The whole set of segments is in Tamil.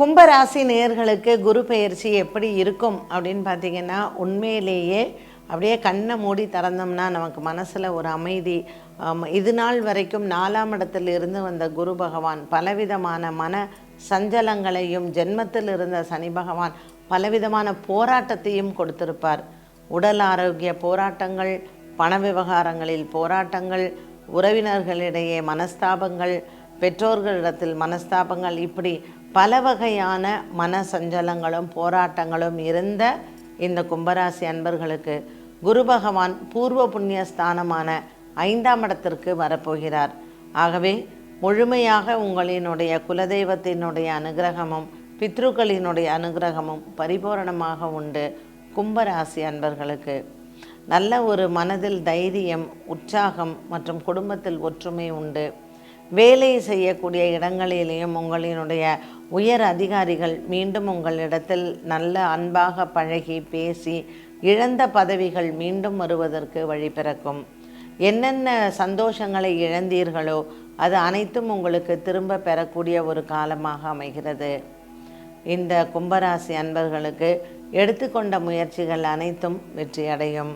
கும்பராசி நேயர்களுக்கு குரு பெயர்ச்சி எப்படி இருக்கும் அப்படின்னு பார்த்தீங்கன்னா உண்மையிலேயே அப்படியே கண்ணை மூடி திறந்தோம்னா நமக்கு மனசில் ஒரு அமைதி. இது நாள் வரைக்கும் நாலாம் இடத்துல இருந்து வந்த குரு பகவான் பலவிதமான மன சஞ்சலங்களையும் ஜென்மத்தில் இருந்த சனி பகவான் பலவிதமான போராட்டத்தையும் கொடுத்திருப்பார். உடல் ஆரோக்கிய போராட்டங்கள் பண விவகாரங்களில் போராட்டங்கள் உறவினர்களிடையே மனஸ்தாபங்கள் பெற்றோர்களிடத்தில் மனஸ்தாபங்கள் இப்படி பல வகையான மன சஞ்சலங்களும் போராட்டங்களும் இருந்த இந்த கும்பராசி அன்பர்களுக்கு குரு பகவான் பூர்வ புண்ணிய ஸ்தானமான ஐந்தாம் இடத்திற்கு வரப்போகிறார். ஆகவே முழுமையாக உங்களினுடைய குலதெய்வத்தினுடைய அனுகிரகமும் பித்ருக்களினுடைய அனுகிரகமும் பரிபூரணமாக உண்டு கும்பராசி அன்பர்களுக்கு. நல்ல ஒரு மனதில் தைரியம் உற்சாகம் மற்றும் குடும்பத்தில் ஒற்றுமை உண்டு. வேலை செய்யக்கூடிய இடங்களிலேயும் உங்களினுடைய உயர் அதிகாரிகள் மீண்டும் உங்களிடத்தில் நல்ல அன்பாக பழகி பேசி இழந்த பதவிகள் மீண்டும் வருவதற்கு வழி பிறக்கும். என்னென்ன சந்தோஷங்களை இழந்தீர்களோ அது அனைத்தும் உங்களுக்கு திரும்ப பெறக்கூடிய ஒரு காலமாக அமைகிறது. இந்த கும்பராசி அன்பர்களுக்கு எடுத்துக்கொண்ட முயற்சிகள் அனைத்தும் வெற்றியடையும்.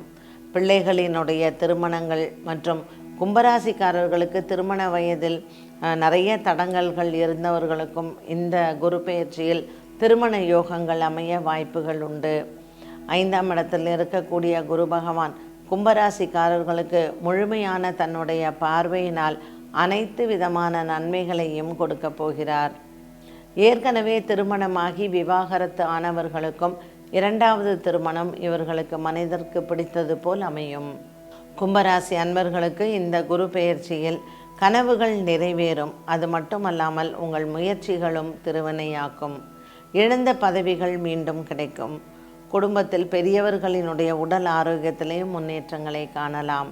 பிள்ளைகளினுடைய திருமணங்கள் மற்றும் கும்பராசிக்காரர்களுக்கு திருமண வயதில் நிறைய தடங்கல்கள் இருந்தவர்களுக்கும் இந்த குரு பெயர்ச்சியில் திருமண யோகங்கள் அமைய வாய்ப்புகள் உண்டு. ஐந்தாம் இடத்தில் இருக்கக்கூடிய குரு பகவான் கும்பராசிக்காரர்களுக்கு முழுமையான தன்னுடைய பார்வையினால் அனைத்து விதமான நன்மைகளையும் கொடுக்க போகிறார். ஏற்கனவே திருமணமாகி விவாகரத்து ஆனவர்களுக்கும் இரண்டாவது திருமணம் இவர்களுக்கு மனிதருக்கு பிடித்தது போல் அமையும். கும்பராசி அன்பர்களுக்கு இந்த குரு பெயர்ச்சியில் கனவுகள் நிறைவேறும். அது மட்டுமல்லாமல் உங்கள் முயற்சிகளும் திருவினையாக்கும். இழந்த பதவிகள் மீண்டும் கிடைக்கும். குடும்பத்தில் பெரியவர்களினுடைய உடல் ஆரோக்கியத்திலேயும் முன்னேற்றங்களை காணலாம்.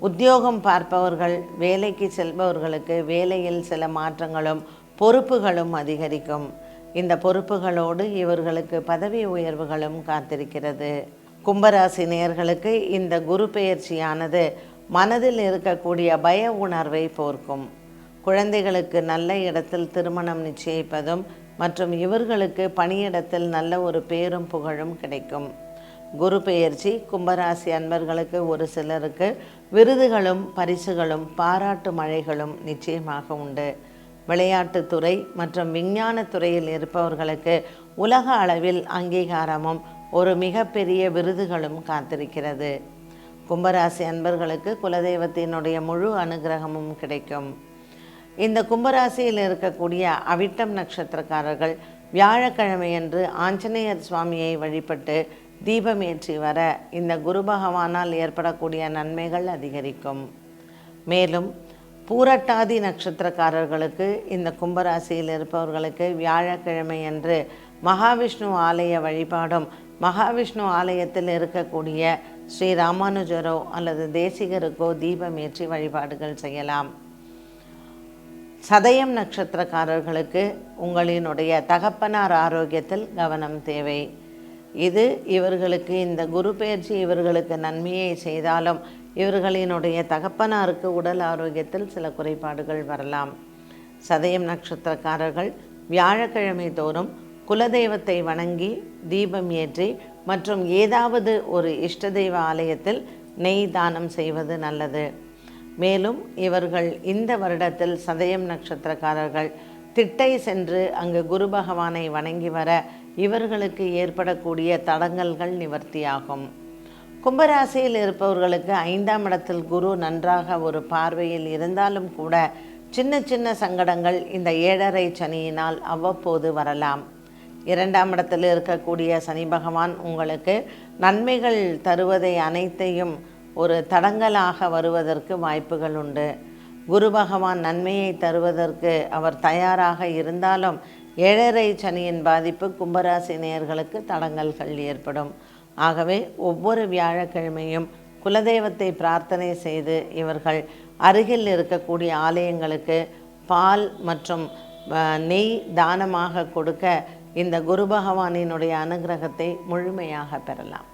உத்தியோகம் பார்ப்பவர்கள் வேலைக்கு செல்பவர்களுக்கு வேலையில் சில மாற்றங்களும் பொறுப்புகளும் அதிகரிக்கும். இந்த பொறுப்புகளோடு இவர்களுக்கு பதவி உயர்வுகளும் காத்திருக்கிறது. கும்பராசி நேயர்களுக்கு இந்த குரு பெயர்ச்சியானது மனதில் இருக்கக்கூடிய பய உணர்வை போர்க்கும். குழந்தைகளுக்கு நல்ல இடத்தில் திருமணம் நிச்சயிப்பதும் மற்றும் இவர்களுக்கு பணியிடத்தில் நல்ல ஒரு பேரும் புகழும் கிடைக்கும். குரு பெயர்ச்சி கும்பராசி அன்பர்களுக்கு ஒரு சிலருக்கு விருதுகளும் பரிசுகளும் பாராட்டு மழைகளும் நிச்சயமாக உண்டு. விளையாட்டுத்துறை மற்றும் விஞ்ஞான துறையில் இருப்பவர்களுக்கு உலக அளவில் அங்கீகாரமும் ஒரு மிகப்பெரிய விருதுகளும் காத்திருக்கிறது. கும்பராசி அன்பர்களுக்கு குலதெய்வத்தினுடைய முழு அனுகிரகமும் கிடைக்கும். இந்த கும்பராசியில் இருக்கக்கூடிய அவிட்டம் நட்சத்திரக்காரர்கள் வியாழக்கிழமையன்று ஆஞ்சநேயர் சுவாமியை வழிபட்டு தீபம் ஏற்றி வர இந்த குரு பகவானால் ஏற்படக்கூடிய நன்மைகள் அதிகரிக்கும். மேலும் பூரட்டாதி நட்சத்திரக்காரர்களுக்கு இந்த கும்பராசியில் இருப்பவர்களுக்கு வியாழக்கிழமையன்று மகாவிஷ்ணு ஆலய வழிபாடும் மகாவிஷ்ணு ஆலயத்தில் இருக்கக்கூடிய ஸ்ரீ ராமானுஜரோ அல்லது தேசிகருக்கோ தீபமேற்றி வழிபாடுகள் செய்யலாம். சதயம் நட்சத்திரக்காரர்களுக்கு உங்களினுடைய தகப்பனார் ஆரோக்கியத்தில் கவனம் தேவை. இது இவர்களுக்கு இந்த குரு பெயர்ச்சி இவர்களுக்கு நன்மையை செய்தாலும் இவர்களினுடைய தகப்பனாருக்கு உடல் ஆரோக்கியத்தில் சில குறைபாடுகள் வரலாம். சதயம் நட்சத்திரக்காரர்கள் வியாழக்கிழமை தோறும் குலதெய்வத்தை வணங்கி தீபம் ஏற்றி மற்றும் ஏதாவது ஒரு இஷ்ட தெய்வ ஆலயத்தில் நெய் தானம் செய்வது நல்லது. மேலும் இவர்கள் இந்த வருடத்தில் சதயம் நட்சத்திரக்காரர்கள் திட்டை சென்று அங்கு குரு பகவானை வணங்கி வர இவர்களுக்கு ஏற்படக்கூடிய தடங்கல்கள் நிவர்த்தியாகும். கும்பராசியில் இருப்பவர்களுக்கு ஐந்தாம் இடத்தில் குரு நன்றாக ஒரு பார்வையில் இருந்தாலும் கூட சின்ன சின்ன சங்கடங்கள் இந்த ஏழரை சனியினால் அவ்வப்போது வரலாம். இரண்டாம் இடத்தில் இருக்கக்கூடிய சனி பகவான் உங்களுக்கு நன்மைகள் தருவதை அனைத்தையும் ஒரு தடங்கலாக வருவதற்கு வாய்ப்புகள் உண்டு. குரு பகவான் நன்மையை தருவதற்கு அவர் தயாராக இருந்தாலும் ஏழரை சனியின் பாதிப்பு கும்பராசி நேயர்களுக்கு தடங்கல்கள் ஏற்படும். ஆகவே ஒவ்வொரு வியாழக்கிழமையும் குலதெய்வத்தை பிரார்த்தனை செய்து இவர்கள் அருகில் இருக்கக்கூடிய ஆலயங்களுக்கு பால் மற்றும் நெய் தானமாக கொடுக்க இந்த குரு பகவானினுடைய அனுகிரகத்தை முழுமையாக பெறலாம்.